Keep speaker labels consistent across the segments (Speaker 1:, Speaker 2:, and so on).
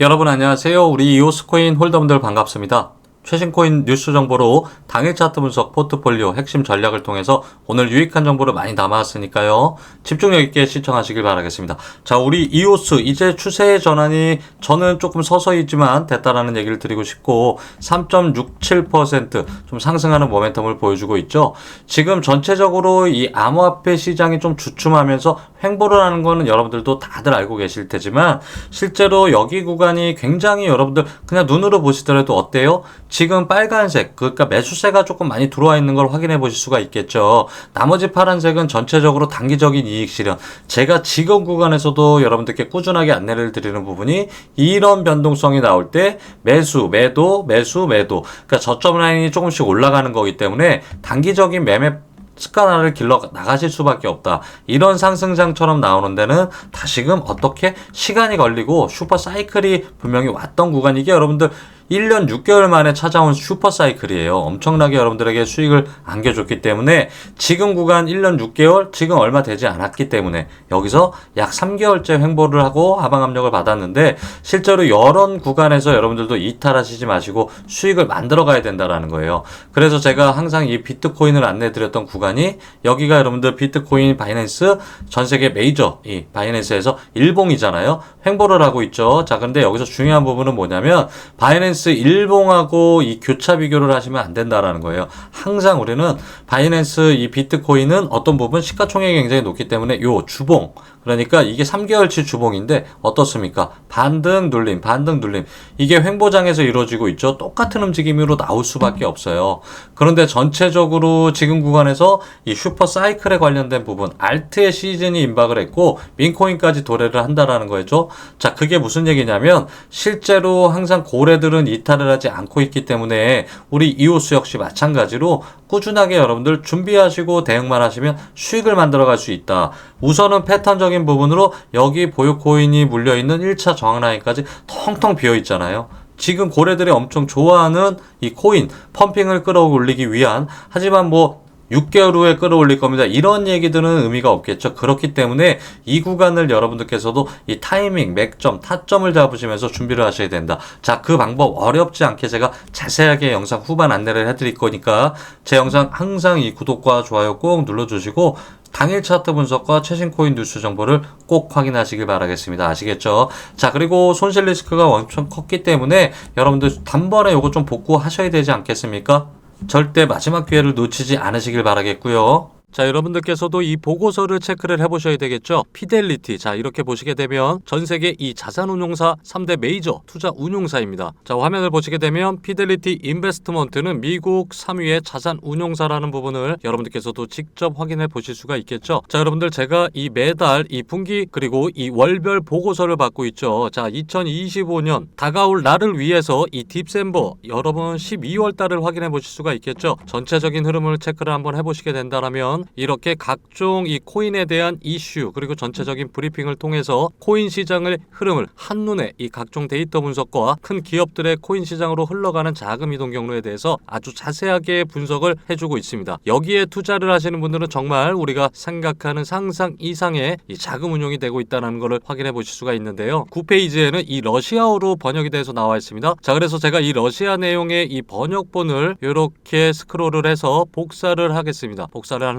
Speaker 1: 여러분 안녕하세요. 우리 이오스코인 홀더분들 반갑습니다. 최신 코인 뉴스 정보로 당일 차트 분석 포트폴리오 핵심 전략을 통해서 오늘 유익한 정보를 많이 담아왔으니까요. 집중력 있게 시청하시길 바라겠습니다. 자, 우리 이오스 이제 추세의 전환이 저는 조금 서서히지만 됐다라는 얘기를 드리고 싶고 3.67%좀 상승하는 모멘텀을 보여주고 있죠. 지금 전체적으로 이 암호화폐 시장이 좀 주춤하면서 횡보를 하는 거는 여러분들도 다들 알고 계실 테지만 실제로 여기 구간이 굉장히 여러분들 그냥 눈으로 보시더라도 어때요? 지금 빨간색 그러니까 매수세가 조금 많이 들어와 있는 걸 확인해 보실 수가 있겠죠. 나머지 파란색은 전체적으로 단기적인 이익 실현. 제가 지금 구간에서도 여러분들께 꾸준하게 안내를 드리는 부분이 이런 변동성이 나올 때 매수, 매도, 매수, 매도. 그러니까 저점 라인이 조금씩 올라가는 거기 때문에 단기적인 매매 습관 하나를 길러 나가실 수밖에 없다. 이런 상승장처럼 나오는 데는 다시금 어떻게 시간이 걸리고 슈퍼 사이클이 분명히 왔던 구간 이게 여러분들 1년 6개월 만에 찾아온 슈퍼 사이클이에요. 엄청나게 여러분들에게 수익을 안겨줬기 때문에 지금 구간 1년 6개월 지금 얼마 되지 않았기 때문에 여기서 약 3개월째 횡보를 하고 하방 압력을 받았는데 실제로 이런 구간에서 여러분들도 이탈하시지 마시고 수익을 만들어 가야 된다라는 거예요. 그래서 제가 항상 이 비트코인을 안내 드렸던 구간이 여기가 여러분들 비트코인 바이낸스 전 세계 메이저 이 바이낸스에서 일봉이잖아요. 횡보를 하고 있죠. 자, 근데 여기서 중요한 부분은 뭐냐면 바이낸스 일봉하고 이 교차 비교를 하시면 안 된다라는 거예요. 항상 우리는 바이낸스 이 비트코인은 어떤 부분 시가총액이 굉장히 높기 때문에 요 주봉 그러니까 이게 3개월치 주봉인데 어떻습니까? 반등 눌림, 반등 눌림. 이게 횡보장에서 이루어지고 있죠. 똑같은 움직임으로 나올 수밖에 없어요. 그런데 전체적으로 지금 구간에서 이 슈퍼 사이클에 관련된 부분, 알트의 시즌이 임박을 했고 민코인까지 도래를 한다라는 거죠. 자, 그게 무슨 얘기냐면 실제로 항상 고래들은 이탈을 하지 않고 있기 때문에 우리 이오스 역시 마찬가지로 꾸준하게 여러분들 준비하시고 대응만 하시면 수익을 만들어 갈 수 있다. 우선은 패턴적인 부분으로 여기 보유 코인이 물려 있는 1차 저항 라인까지 텅텅 비어 있잖아요. 지금 고래들이 엄청 좋아하는 이 코인 펌핑을 끌어올리기 위한 하지만 뭐 6개월 후에 끌어올릴 겁니다. 이런 얘기들은 의미가 없겠죠. 그렇기 때문에 이 구간을 여러분들께서도 이 타이밍, 맥점, 타점을 잡으시면서 준비를 하셔야 된다. 자, 그 방법 어렵지 않게 제가 자세하게 영상 후반 안내를 해드릴 거니까 제 영상 항상 이 구독과 좋아요 꼭 눌러주시고 당일 차트 분석과 최신 코인 뉴스 정보를 꼭 확인하시길 바라겠습니다. 아시겠죠? 자, 그리고 손실 리스크가 엄청 컸기 때문에 여러분들 단번에 요거 좀 복구하셔야 되지 않겠습니까? 절대 마지막 기회를 놓치지 않으시길 바라겠고요. 자, 여러분들께서도 이 보고서를 체크를 해보셔야 되겠죠. 피델리티. 자, 이렇게 보시게 되면 전 세계 이 자산운용사 3대 메이저 투자 운용사입니다. 자, 화면을 보시게 되면 피델리티 인베스트먼트는 미국 3위의 자산운용사라는 부분을 여러분들께서도 직접 확인해 보실 수가 있겠죠. 자, 여러분들 제가 이 매달 이 분기 그리고 이 월별 보고서를 받고 있죠. 자, 2025년 다가올 날을 위해서 이 딥셈버 여러분 12월 달을 확인해 보실 수가 있겠죠. 전체적인 흐름을 체크를 한번 해보시게 된다면 이렇게 각종 이 코인에 대한 이슈 그리고 전체적인 브리핑을 통해서 코인 시장의 흐름을 한눈에 이 각종 데이터 분석과 큰 기업들의 코인 시장으로 흘러가는 자금 이동 경로에 대해서 아주 자세하게 분석을 해주고 있습니다. 여기에 투자를 하시는 분들은 정말 우리가 생각하는 상상 이상의 이 자금 운용이 되고 있다는 것을 확인해 보실 수가 있는데요. 9페이지에는 이 러시아어로 번역이 돼서 나와 있습니다. 자, 그래서 제가 이 러시아 내용의 이 번역본을 이렇게 스크롤을 해서 복사를 하겠습니다. 복사를 한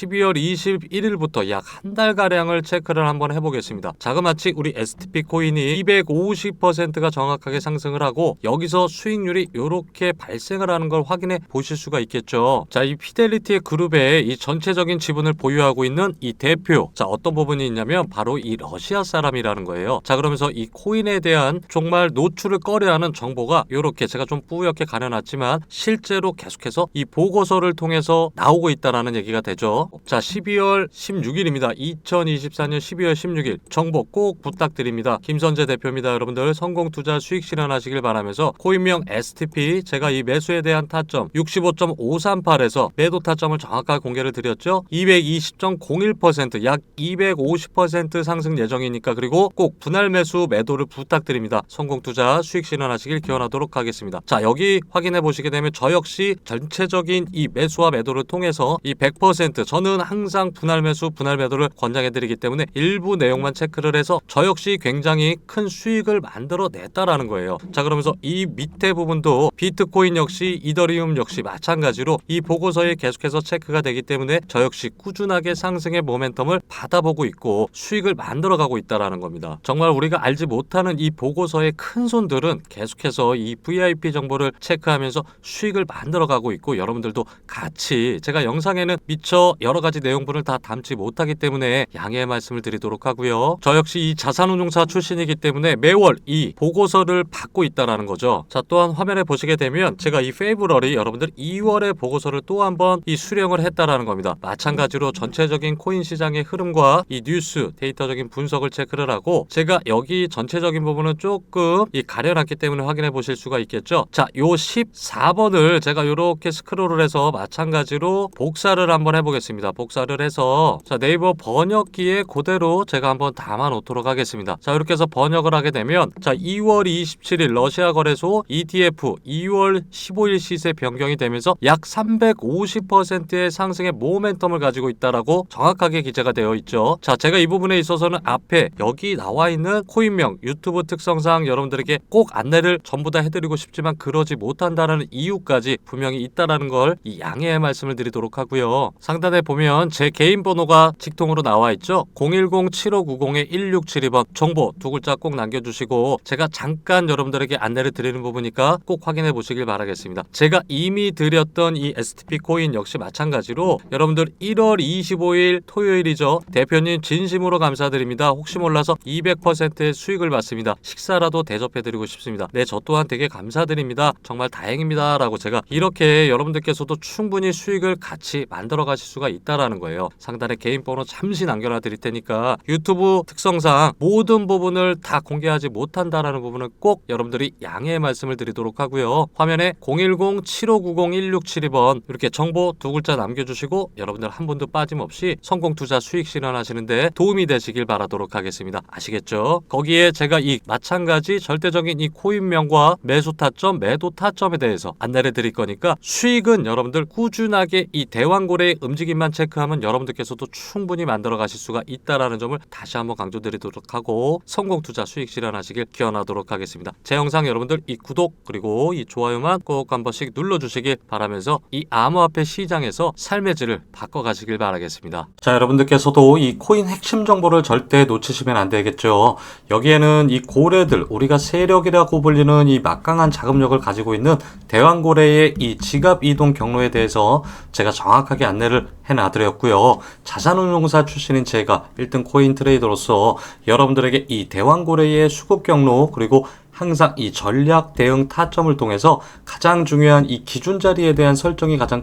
Speaker 1: 12월 21일부터 약 한 달가량을 체크를 한번 해보겠습니다. 자그마치 우리 STP 코인이 250%가 정확하게 상승을 하고 여기서 수익률이 이렇게 발생을 하는 걸 확인해 보실 수가 있겠죠. 자, 이 피델리티의 그룹에 이 전체적인 지분을 보유하고 있는 이 대표. 자, 어떤 부분이 있냐면 바로 이 러시아 사람이라는 거예요. 자, 그러면서 이 코인에 대한 정말 노출을 꺼려하는 정보가 이렇게 제가 좀 뿌옇게 가려놨지만 실제로 계속해서 이 보고서를 통해서 나오고 있다라는 얘기가 되죠. 자, 12월 16일입니다. 2024년 12월 16일 정보 꼭 부탁드립니다. 김선재 대표입니다. 여러분들 성공 투자 수익 실현하시길 바라면서 코인명 STP 제가 이 매수에 대한 타점 65.538에서 매도 타점을 정확하게 공개를 드렸죠. 220.01%약 250% 상승 예정이니까 그리고 꼭 분할 매수 매도를 부탁드립니다. 성공 투자 수익 실현하시길 기원하도록 하겠습니다. 자, 여기 확인해 보시게 되면 저 역시 전체적인 이 매수와 매도를 통해서 이 100% 저는 항상 분할 매수, 분할 매도를 권장해 드리기 때문에 일부 내용만 체크를 해서 저 역시 굉장히 큰 수익을 만들어 냈다라는 거예요. 자, 그러면서 이 밑에 부분도 비트코인 역시 이더리움 역시 마찬가지로 이 보고서에 계속해서 체크가 되기 때문에 저 역시 꾸준하게 상승의 모멘텀을 받아보고 있고 수익을 만들어 가고 있다라는 겁니다. 정말 우리가 알지 못하는 이 보고서의 큰 손들은 계속해서 이 VIP 정보를 체크하면서 수익을 만들어 가고 있고 여러분들도 같이 제가 영상에는 미처 여러 가지 내용분을 다 담지 못하기 때문에 양해의 말씀을 드리도록 하고요. 저 역시 이 자산운용사 출신이기 때문에 매월 이 보고서를 받고 있다라는 거죠. 자, 또한 화면에 보시게 되면 제가 이 페이브럴이 여러분들 2월의 보고서를 또 한번 이 수령을 했다라는 겁니다. 마찬가지로 전체적인 코인 시장의 흐름과 이 뉴스 데이터적인 분석을 체크를 하고 제가 여기 전체적인 부분은 조금 이 가려놨기 때문에 확인해 보실 수가 있겠죠. 자, 요 14번을 제가 이렇게 스크롤을 해서 마찬가지로 복사를 한번 해보겠습니다. 복사를 해서 자 네이버 번역기에 그대로 제가 한번 담아 놓도록 하겠습니다. 자 이렇게 해서 번역을 하게 되면 자 2월 27일 러시아 거래소 ETF 2월 15일 시세 변경이 되면서 약 350%의 상승의 모멘텀을 가지고 있다라고 정확하게 기재가 되어 있죠. 자 제가 이 부분에 있어서는 앞에 여기 나와 있는 코인명 유튜브 특성상 여러분들에게 꼭 안내를 전부 다 해드리고 싶지만 그러지 못한다라는 이유까지 분명히 있다라는 걸 이 양해의 말씀을 드리도록 하고요. 상단에 보면 제 개인 번호가 직통으로 나와 있죠. 010-7590-1672번 정보 두 글자 꼭 남겨주시고 제가 잠깐 여러분들에게 안내를 드리는 부분이니까 꼭 확인해 보시길 바라겠습니다. 제가 이미 드렸던 이 STP 코인 역시 마찬가지로 여러분들 1월 25일 토요일이죠. 대표님 진심으로 감사드립니다. 혹시 몰라서 200%의 수익을 받습니다. 식사라도 대접해드리고 싶습니다. 네, 저 또한 되게 감사드립니다. 정말 다행입니다. 라고 제가 이렇게 여러분들께서도 충분히 수익을 같이 만들어 가실 수가 있다라는 거예요. 상단에 개인 번호 잠시 남겨놔 드릴 테니까 유튜브 특성상 모든 부분을 다 공개하지 못한다라는 부분은 꼭 여러분들이 양해의 말씀을 드리도록 하고요. 화면에 010-7590-1672번 이렇게 정보 두 글자 남겨주시고 여러분들 한 분도 빠짐없이 성공 투자 수익 실현하시는데 도움이 되시길 바라도록 하겠습니다. 아시겠죠? 거기에 제가 이 마찬가지 절대적인 이 코인명과 매수 타점, 매도 타점에 대해서 안내를 드릴 거니까 수익은 여러분들 꾸준하게 이 대왕고래의 움직임 만 체크하면 여러분들께서도 충분히 만들어 가실 수가 있다라는 점을 다시 한번 강조드리도록 하고 성공 투자 수익 실현하시길 기원하도록 하겠습니다. 제 영상 여러분들 이 구독 그리고 이 좋아요만 꼭 한 번씩 눌러주시길 바라면서 이 암호화폐 시장에서 삶의 질을 바꿔가시길 바라겠습니다. 자 여러분들께서도 이 코인 핵심 정보를 절대 놓치시면 안 되겠죠. 여기에는 이 고래들 우리가 세력이라고 불리는 이 막강한 자금력을 가지고 있는 대왕고래의 이 지갑 이동 경로에 대해서 제가 정확하게 안내를 해놔드렸고요. 자산운용사 출신인 제가 1등 코인 트레이더로서 여러분들에게 이 대왕고래의 수급 경로 그리고 항상 이 전략 대응 타점을 통해서 가장 중요한 이 기준 자리에 대한 설정이 가장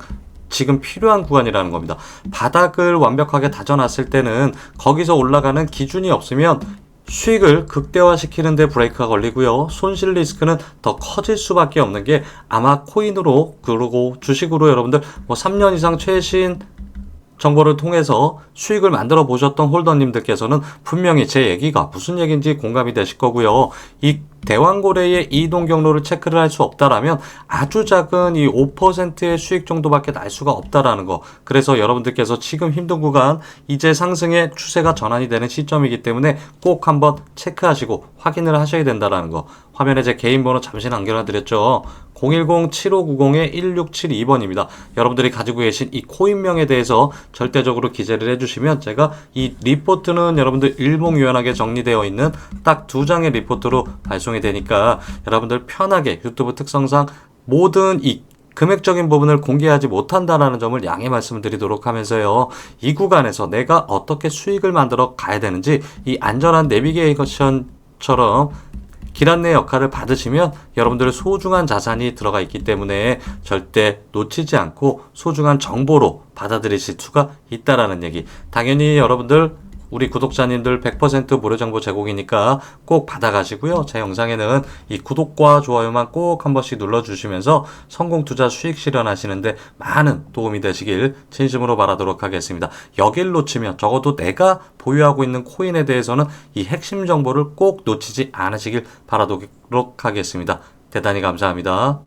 Speaker 1: 지금 필요한 구간이라는 겁니다. 바닥을 완벽하게 다져놨을 때는 거기서 올라가는 기준이 없으면 수익을 극대화시키는데 브레이크가 걸리고요. 손실 리스크는 더 커질 수밖에 없는 게 아마 코인으로 그리고 주식으로 여러분들 뭐 3년 이상 최신 정보를 통해서 수익을 만들어 보셨던 홀더님들께서는 분명히 제 얘기가 무슨 얘기인지 공감이 되실 거고요. 이 대왕고래의 이동 경로를 체크를 할 수 없다라면 아주 작은 이 5%의 수익 정도밖에 날 수가 없다라는 거. 그래서 여러분들께서 지금 힘든 구간 이제 상승의 추세가 전환이 되는 시점이기 때문에 꼭 한번 체크하시고 확인을 하셔야 된다라는 거. 화면에 제 개인 번호 잠시 남겨놔 드렸죠. 010-7590-1672번입니다. 여러분들이 가지고 계신 이 코인명에 대해서 절대적으로 기재를 해주시면 제가 이 리포트는 여러분들 일목요연하게 정리되어 있는 딱 두 장의 리포트로 발 송이 되니까 여러분들 편하게 유튜브 특성상 모든 이 금액적인 부분을 공개하지 못한다라는 점을 양해 말씀드리도록 하면서요. 이 구간에서 내가 어떻게 수익을 만들어 가야 되는지 이 안전한 내비게이션처럼 길 안내 역할을 받으시면 여러분들의 소중한 자산이 들어가 있기 때문에 절대 놓치지 않고 소중한 정보로 받아들이실 수가 있다라는 얘기. 당연히 여러분들 우리 구독자님들 100% 무료 정보 제공이니까 꼭 받아가시고요. 제 영상에는 이 구독과 좋아요만 꼭 한 번씩 눌러주시면서 성공 투자 수익 실현하시는데 많은 도움이 되시길 진심으로 바라도록 하겠습니다. 여길 놓치면 적어도 내가 보유하고 있는 코인에 대해서는 이 핵심 정보를 꼭 놓치지 않으시길 바라도록 하겠습니다. 대단히 감사합니다.